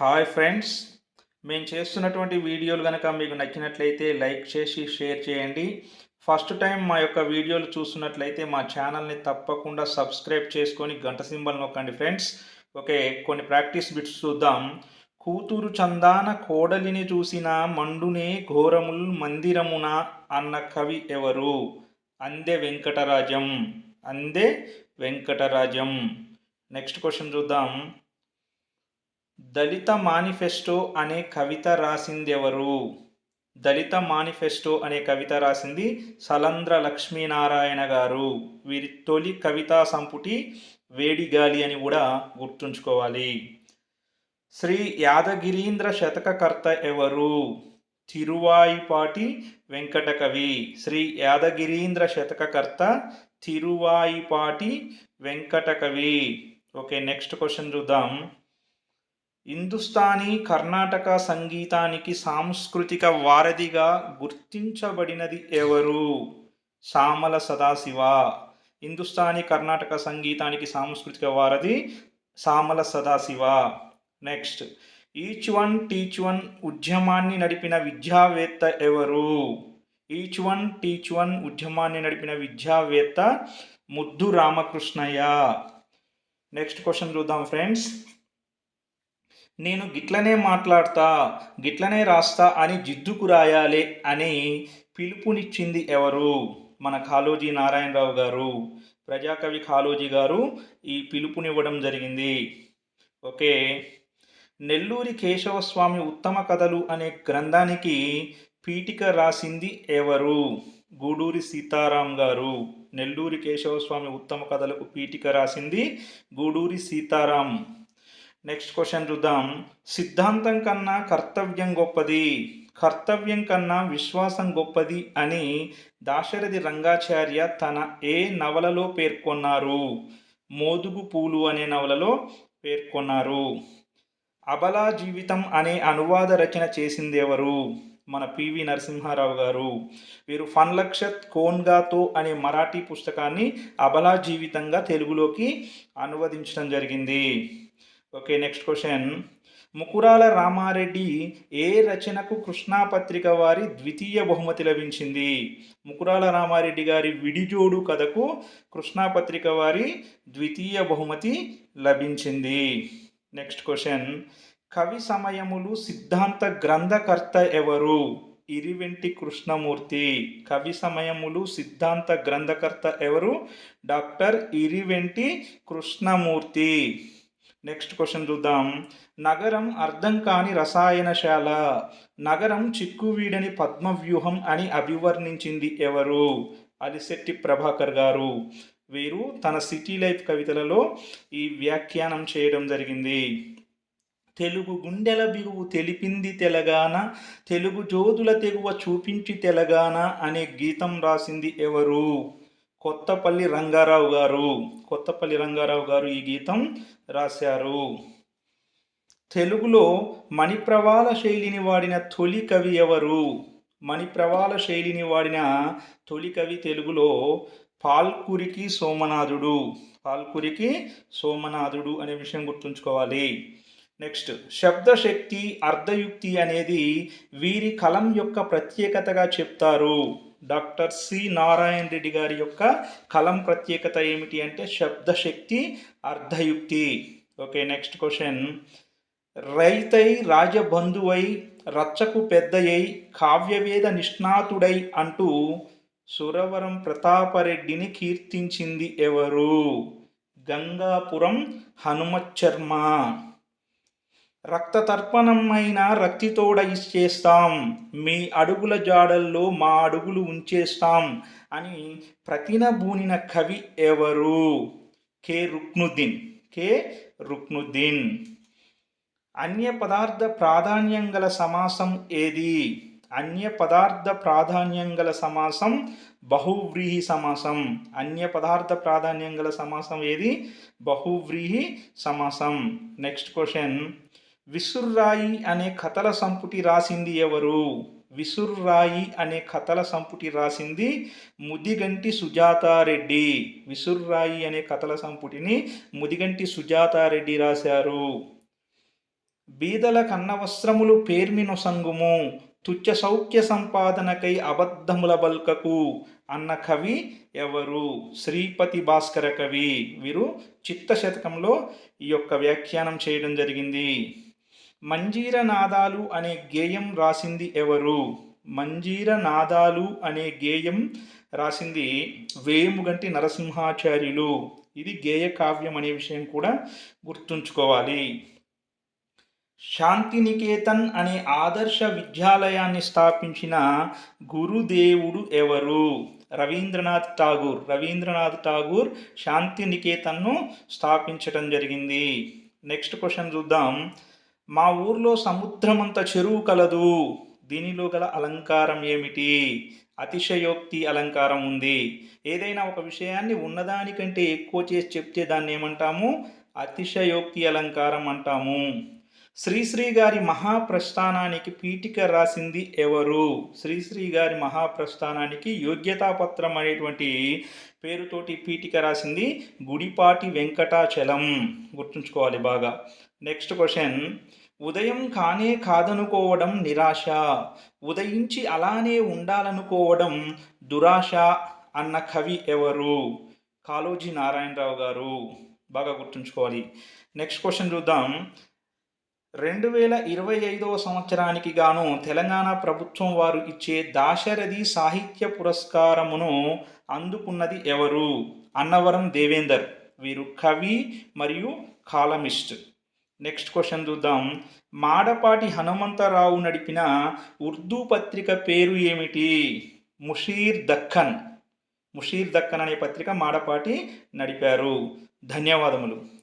Hi friends. మేము చేస్తున్నటువంటి వీడియోలు కనుక మీకు నచ్చినట్లయితే లైక్ చేసి షేర్ చేయండి. ఫస్ట్ టైం మా యొక్క వీడియోలు చూస్తున్నట్లయితే మా ఛానల్ని తప్పకుండా సబ్స్క్రైబ్ చేసుకొని గంట సింబల్ నొక్కండి ఫ్రెండ్స్. ఓకే కొన్ని ప్రాక్టీస్ బిట్స్ చూద్దాం. కూతురు చందాన కోడలిని చూసిన మండునే ఘోరముల్ మందిరమున అన్న కవి ఎవరు? అందే వెంకటరాజం. అందే వెంకటరాజం. నెక్స్ట్ క్వశ్చన్ చూద్దాం. దళిత మానిఫెస్టో అనే కవిత రాసింది ఎవరు దళిత మానిఫెస్టో అనే కవిత రాసింది సలంద్ర లక్ష్మీనారాయణ గారు. వీరి తొలి కవితా సంపుటి వేడిగాలి అని కూడా గుర్తుంచుకోవాలి. శ్రీ యాదగిరీంద్ర శతకకర్త ఎవరు? Tiruvayipati Venkatakavi. Shri Yadagirindra శతకకర్త Tiruvaipati Venkatakavi. Okay next question చూద్దాం. హిందుస్థానీ కర్ణాటక సంగీతానికి సాంస్కృతిక వారధిగా గుర్తించబడినది ఎవరు? సామల సదాశివ. హిందుస్థానీ కర్ణాటక సంగీతానికి సాంస్కృతిక వారధి Samala Sadasiva. Next. Each one teach one ఉద్యమాన్ని నడిపిన విద్యావేత్త ఎవరు? ఈచ్ వన్ టీచ్ వన్ ఉద్యమాన్ని నడిపిన విద్యావేత్త ముద్దు రామకృష్ణయ్య. నెక్స్ట్ క్వశ్చన్ చూద్దాం ఫ్రెండ్స్. నేను గిట్లనే మాట్లాడతా గిట్లనే రాస్తా అని జిద్దుకు రాయాలి అని పిలుపునిచ్చింది ఎవరు? మన కాళోజీ నారాయణరావు గారు. ప్రజాకవి కాళోజీ గారు ఈ పిలుపునివ్వడం జరిగింది. ఓకే. నెల్లూరి కేశవస్వామి ఉత్తమ కథలు అనే గ్రంథానికి పీఠిక రాసింది ఎవరు? గూడూరి సీతారాం గారు. నెల్లూరి కేశవస్వామి ఉత్తమ కథలకు పీఠిక రాసింది గూడూరి సీతారాం. నెక్స్ట్ క్వశ్చన్ చూద్దాం. సిద్ధాంతం కన్నా కర్తవ్యం గొప్పది కర్తవ్యం కన్నా విశ్వాసం గొప్పది అని దాశరథి రంగాచార్య తన ఏ నవలలో పేర్కొన్నారు? మోదుగు పూలు అనే నవలలో పేర్కొన్నారు. అబలా జీవితం అనే అనువాద రచన చేసింది ఎవరు? మన పివి నరసింహారావు గారు. వీరు ఫన్ లక్షత్ కోన్గాతో అనే మరాఠీ పుస్తకాన్ని అబలా జీవితంగా తెలుగులోకి అనువదించడం జరిగింది. Okay next question Mukurala Ramareddy ఏ రచనకు కృష్ణాపత్రిక వారి ద్వితీయ బహుమతి లభించింది? ముకురాల రామారెడ్డి గారి విడిజోడు కథకు కృష్ణాపత్రిక వారి ద్వితీయ బహుమతి లభించింది. నెక్స్ట్ క్వశ్చన్ కవి సమయములు సిద్ధాంత గ్రంథకర్త ఎవరు? ఇరివెంటి కృష్ణమూర్తి. కవి సమయములు సిద్ధాంత గ్రంథకర్త ఎవరు? Doctor Iriventi Krishnamurthy. Next question చూద్దాం. నగరం అర్థం కాని రసాయనశాల. నగరం చిక్కువీడని పద్మవ్యూహం అని అభివర్ణించింది ఎవరు? అలిశెట్టి ప్రభాకర్ గారు. వీరు తన సిటీ లైఫ్ కవితలలో ఈ వ్యాఖ్యానం చేయడం జరిగింది. తెలుగు గుండెల బిగువు తెలిపింది తెలంగాణ తెలుగు జోదుల తెగువ చూపించి తెలంగాణ అనే గీతం రాసింది ఎవరు? కొత్తపల్లి రంగారావు గారు. కొత్తపల్లి రంగారావు గారు ఈ గీతం రాశారు. తెలుగులో మణిప్రవాల శైలిని వాడిన తొలి కవి ఎవరు? మణిప్రవాల శైలిని వాడిన తొలి కవి తెలుగులో పాల్కురికి సోమనాథుడు. పాల్కురికి సోమనాథుడు అనే విషయం గుర్తుంచుకోవాలి. నెక్స్ట్ శబ్దశక్తి అర్ధయుక్తి అనేది వీరి కలం యొక్క ప్రత్యేకతగా చెప్తారు. డాక్టర్ సి నారాయణ రెడ్డి గారి యొక్క కలం ప్రత్యేకత ఏమిటి అంటే శబ్దశక్తి అర్ధయుక్తి. Okay next question. రైతై రాజబంధువై రచ్చకు పెద్దయై కావ్యవేద నిష్ణాతుడై అంటూ సురవరం ప్రతాపరెడ్డిని కీర్తించింది ఎవరు? గంగాపురం హనుమచ్చర్మ రక్తతర్పణమైన రక్తితోడ ఇచ్చేస్తాం మీ అడుగుల జాడల్లో మా అడుగులు ఉంచేస్తాం అని ప్రతినబూనిన కవి ఎవరు? కె. రుక్నుద్దీన్. కె. రుక్నుద్దీన్. అన్య పదార్థ ప్రాధాన్యం గల సమాసం ఏది? అన్య పదార్థ ప్రాధాన్యం గల సమాసం బహువ్రీహి సమాసం. అన్య పదార్థ ప్రాధాన్యం గల సమాసం ఏది? బహువ్రీహి సమాసం. Next question. విసుర్రాయి అనే కథల సంపుటి రాసింది ఎవరు? విసుర్రాయి అనే కథల సంపుటి రాసింది ముదిగంటి సుజాతారెడ్డి. విసుర్రాయి అనే కథల సంపుటిని ముదిగంటి సుజాతారెడ్డి రాశారు. బీదల కన్నవస్త్రములు పేర్మినొసంగుము తుచ్చ సౌఖ్య సంపాదనకై అబద్ధముల బల్కకు అన్న కవి ఎవరు? శ్రీపతి భాస్కర కవి. వీరు చిత్త శతకంలో ఈ యొక్క వ్యాఖ్యానం చేయడం జరిగింది. మంజీర నాదాలు అనే గేయం రాసింది ఎవరు? మంజీర నాదాలు అనే గేయం రాసింది వేముగంటి నరసింహాచార్యులు. ఇది గేయ కావ్యం అనే విషయం కూడా గుర్తుంచుకోవాలి. శాంతినికేతన్ అనే ఆదర్శ విద్యాలయాన్ని స్థాపించిన గురుదేవుడు ఎవరు? రవీంద్రనాథ్ ఠాగూర్. రవీంద్రనాథ్ ఠాగూర్ శాంతినికేతన్ను స్థాపించడం జరిగింది. నెక్స్ట్ క్వశ్చన్ చూద్దాం. మా ఊర్లో సముద్రమంత చెరువు కలదు. దీనిలో గల అలంకారం ఏమిటి? అతిశయోక్తి అలంకారం ఉంది. ఏదైనా ఒక విషయాన్ని ఉన్నదానికంటే ఎక్కువ చేసి చెప్తే దాన్ని ఏమంటాము? అతిశయోక్తి అలంకారం అంటాము. శ్రీశ్రీ గారి మహాప్రస్థానానికి పీఠిక రాసింది ఎవరు? శ్రీశ్రీ గారి మహాప్రస్థానానికి యోగ్యతాపత్రం అనేటువంటి పేరుతోటి పీఠిక రాసింది గుడిపాటి వెంకటాచలం. గుర్తుంచుకోవాలి బాగా. Next question. ఉదయం కానే కాదనుకోవడం నిరాశ ఉదయించి అలానే ఉండాలనుకోవడం దురాశ అన్న కవి ఎవరు? కాళోజీ నారాయణరావు గారు. బాగా గుర్తుంచుకోవాలి. నెక్స్ట్ క్వశ్చన్ చూద్దాం. రెండు వేల ఇరవై ఐదవ సంవత్సరానికి గాను తెలంగాణ ప్రభుత్వం వారు ఇచ్చే దాశరథి సాహిత్య పురస్కారమును అందుకున్నది ఎవరు? అన్నవరం దేవేందర్. వీరు కవి మరియు కాలమిస్ట్. నెక్స్ట్ క్వశ్చన్ చూద్దాం. మాడపాటి హనుమంతరావు నడిపిన ఉర్దూ పత్రిక పేరు ఏమిటి? ముషీర్ దక్కన్. ముషీర్ దక్కన్ అనే పత్రిక మాడపాటి నడిపారు. ధన్యవాదములు.